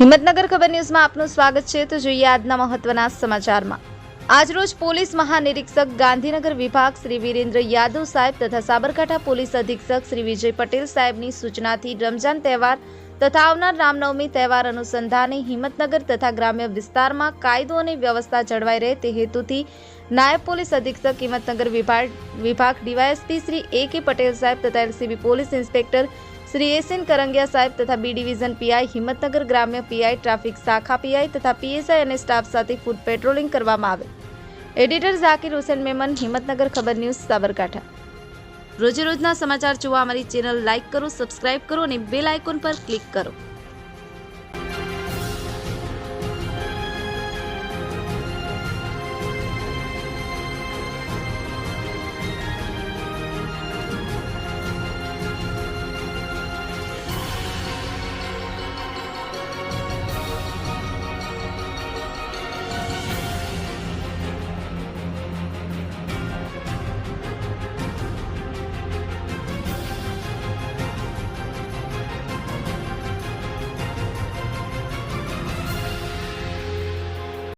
હિંમતનગર ખબર ન્યૂઝમાં આપનું સ્વાગત છે. તો જોઈએ આજના મહત્વના સમાચારમાં. આજરોજ પોલીસ મહાનિરીક્ષક ગાંધીનગર વિભાગ શ્રી વિરેન્દ્ર યાદવ સાહેબ તથા સાબરકાંઠા પોલીસ અધિક્ષક શ્રી વિજય પટેલ સાહેબની સૂચનાથી રમજાન તહેવાર તથા આવનાર રામનવમી તહેવાર અનુસંધાને હિંમતનગર તથા ગ્રામ્ય વિસ્તારમાં કાયદો અને વ્યવસ્થા જળવાઈ રહે તે હેતુથી નાયબ પોલીસ અધિક્ષક હિંમતનગર વિભાગ વિભાગ ડીવાયએસપી શ્રી એ કે પટેલ સાહેબ તથા LCB police inspector Shri SN Karangiya સાહેબ તથા બી ડિવિઝન પીઆઈ હિંમતનગર ગ્રામ્ય પીઆઈ ટ્રાફિક શાખા પીઆઈ તથા પીએસઆઈ અને સ્ટાફ સાથે ફૂડ પેટ્રોલિંગ કરવામાં આવે. એડિટર ઝાકીર હુસેન મેમન, હિંમતનગર ખબર ન્યૂઝ સાબરકાંઠા. રોજે રોજના સમાચાર જોવા અમારી ચેનલ લાઇક કરો, સબસ્ક્રાઇબ કરો અને બેલ આઇકોન પર ક્લિક કરો.